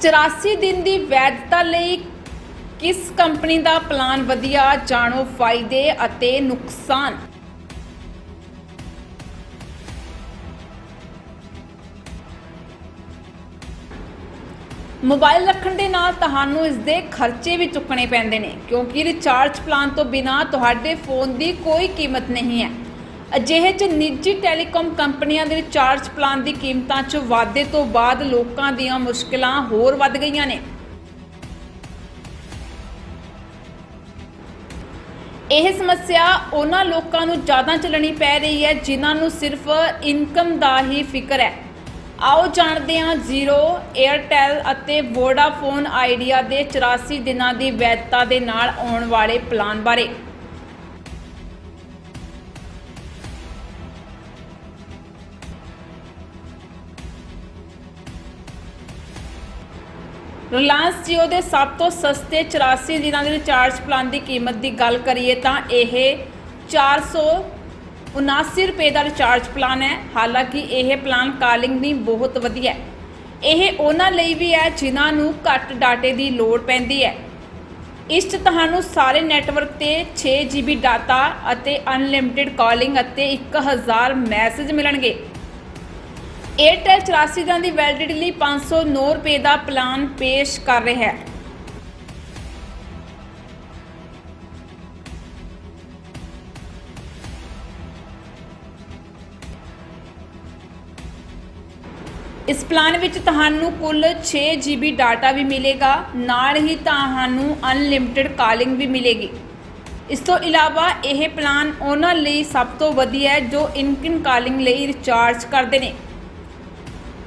84 ਦਿਨ ਦੀ ਵੈਧਤਾ ਲਈ ਕਿਸ ਕੰਪਨੀ ਦਾ ਪਲਾਨ ਵਧੀਆ, ਜਾਣੋ ਫਾਇਦੇ ਅਤੇ ਨੁਕਸਾਨ? ਮੋਬਾਈਲ ਰੱਖਣ ਦੇ ਨਾਲ ਤੁਹਾਨੂੰ ਇਸ ਦੇ ਖਰਚੇ ਵੀ ਚੁੱਕਣੇ ਪੈਂਦੇ ਨੇ, ਕਿਉਂਕਿ ਰਿਚਾਰਜ ਪਲਾਨ ਤੋਂ ਬਿਨਾ ਤੁਹਾਡੇ ਫੋਨ ਦੀ ਕੋਈ ਕੀਮਤ ਨਹੀਂ ਹੈ। ਅਜਿਹੇ ਚ ਨਿੱਜੀ ਟੈਲੀਕਾਮ ਕੰਪਨੀਆਂ ਦੇ ਰਿਚਾਰਜ ਪਲਾਨ ਦੀ ਕੀਮਤਾਂ 'ਚ ਵਾਧੇ ਤੋਂ ਬਾਅਦ ਲੋਕਾਂ ਦੀਆਂ ਮੁਸ਼ਕਲਾਂ ਹੋਰ ਵੱਧ ਗਈਆਂ ਨੇ। ਇਹ ਸਮੱਸਿਆ ਉਹਨਾਂ ਲੋਕਾਂ ਨੂੰ ਜ਼ਿਆਦਾ ਚੱਲਣੀ ਪੈ ਰਹੀ ਹੈ ਜਿਨ੍ਹਾਂ ਨੂੰ ਸਿਰਫ ਇਨਕਮ ਦਾ ਹੀ ਫਿਕਰ ਹੈ। ਆਓ ਜਾਣਦੇ ਹਾਂ ਜ਼ੀਰੋ 에ਅਰਟੈਲ ਅਤੇ ਵੋਡਾਫੋਨ ਆਈਡੀਆ ਦੇ 84 ਦਿਨਾਂ ਦੀ ਵੈਧਤਾ ਦੇ ਨਾਲ ਆਉਣ ਵਾਲੇ ਪਲਾਨ ਬਾਰੇ। ਰਿਲਾਇੰਸ Jio ਦੇ ਸਭ ਤੋਂ ਸਸਤੇ 84 ਦਿਨਾਂ ਦੇ ਰਿਚਾਰਜ ਪਲਾਨ ਦੀ ਕੀਮਤ ਦੀ ਗੱਲ ਕਰੀਏ ਤਾਂ ਇਹ 479 ਰੁਪਏ ਦਾ ਰਿਚਾਰਜ ਪਲਾਨ ਹੈ। ਹਾਲਾਂਕਿ ਇਹ ਪਲਾਨ ਕਾਲਿੰਗ ਲਈ ਬਹੁਤ ਵਧੀਆ ਹੈ। ਇਹ ਉਹਨਾਂ ਲਈ ਵੀ ਹੈ ਜਿਨ੍ਹਾਂ ਨੂੰ ਘੱਟ ਡਾਟੇ ਦੀ ਲੋੜ ਪੈਂਦੀ ਹੈ। ਇਸ 'ਚ ਤੁਹਾਨੂੰ ਸਾਰੇ ਨੈਟਵਰਕ ਤੇ 6 GB ਡਾਟਾ ਅਤੇ ਅਨਲਿਮਿਟਿਡ ਕਾਲਿੰਗ ਅਤੇ 1000 ਮੈਸੇਜ ਮਿਲਣਗੇ। 에ਅਰਟੈਲ 84 ਦਿਨਾਂ ਦੀ ਵੈਲਿਡਿਟੀ ਲਈ 509 ਰੁਪਏ ਦਾ ਪਲਾਨ ਪੇਸ਼ ਕਰ ਰਿਹਾ ਹੈ। ਇਸ ਪਲਾਨ ਵਿੱਚ ਤੁਹਾਨੂੰ ਕੁੱਲ 6 GB ਡਾਟਾ ਵੀ ਮਿਲੇਗਾ, ਨਾਲ ਹੀ ਤੁਹਾਨੂੰ ਅਨਲਿਮਿਟਿਡ ਕਾਲਿੰਗ ਵੀ ਮਿਲੇਗੀ। ਇਸ ਤੋਂ ਇਲਾਵਾ ਇਹ ਪਲਾਨ ਉਹਨਾਂ ਲਈ ਸਭ ਤੋਂ ਵਧੀਆ ਹੈ ਜੋ ਇਨਕਿਨ ਕਾਲਿੰਗ ਲਈ ਰਿਚਾਰਜ ਕਰਦੇ ਨੇ।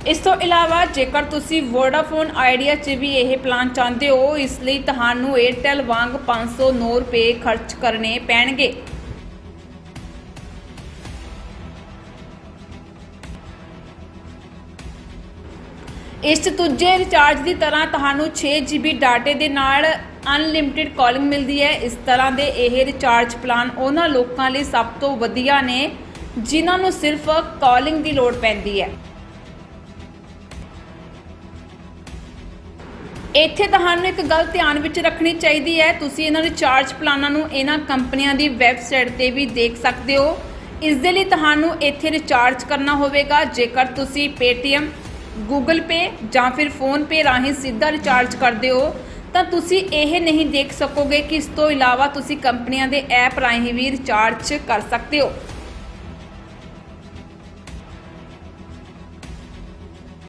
ਇਸ ਤੋਂ ਇਲਾਵਾ, ਜੇਕਰ ਤੁਸੀਂ ਵੋਡਾਫੋਨ ਆਈਡੀਆ 'ਚ ਵੀ ਇਹ ਪਲਾਨ ਚਾਹੁੰਦੇ ਹੋ, ਇਸ ਲਈ ਤੁਹਾਨੂੰ 에ਅਰਟੈਲ ਵਾਂਗ 509 ਰੁਪਏ ਖਰਚ ਕਰਨੇ ਪੈਣਗੇ। ਇਸ 'ਚ ਦੂਜੇ ਰਿਚਾਰਜ ਦੀ ਤਰ੍ਹਾਂ ਤੁਹਾਨੂੰ 6 GB ਡਾਟੇ ਦੇ ਨਾਲ ਅਨਲਿਮਿਟਿਡ ਕਾਲਿੰਗ ਮਿਲਦੀ ਹੈ। ਇਸ ਤਰ੍ਹਾਂ ਦੇ ਇਹ ਰਿਚਾਰਜ ਪਲਾਨ ਉਹਨਾਂ ਲੋਕਾਂ ਲਈ ਸਭ ਤੋਂ ਵਧੀਆ ਨੇ, ਜਿਨ੍ਹਾਂ ਨੂੰ ਸਿਰਫ ਕਾਲਿੰਗ ਦੀ ਲੋੜ ਪੈਂਦੀ ਹੈ। ਇੱਥੇ ਤੁਹਾਨੂੰ ਇੱਕ ਗੱਲ ਧਿਆਨ ਵਿੱਚ ਰੱਖਣੀ ਚਾਹੀਦੀ ਹੈ। ਤੁਸੀਂ ਇਹਨਾਂ ਰਿਚਾਰਜ ਪਲਾਨਾਂ ਨੂੰ ਇਹਨਾਂ ਕੰਪਨੀਆਂ ਦੀ ਵੈਬਸਾਈਟ ਤੇ ਵੀ ਦੇਖ ਸਕਦੇ ਹੋ। ਇਸ ਦੇ ਲਈ ਤੁਹਾਨੂੰ ਇੱਥੇ ਰਿਚਾਰਜ ਕਰਨਾ ਹੋਵੇਗਾ। ਜੇਕਰ ਤੁਸੀਂ Paytm, Google Pay ਜਾਂ ਫਿਰ ਫੋਨ Pay ਰਾਹੀਂ ਸਿੱਧਾ ਰਿਚਾਰਜ ਕਰਦੇ ਹੋ, ਤਾਂ ਤੁਸੀਂ ਇਹ ਨਹੀਂ ਦੇਖ ਸਕੋਗੇ ਕਿ ਇਸ ਤੋਂ ਇਲਾਵਾ ਤੁਸੀਂ ਕੰਪਨੀਆਂ ਦੇ ਐਪ ਰਾਹੀਂ ਵੀ ਰਿਚਾਰਜ ਕਰ ਸਕਦੇ ਹੋ।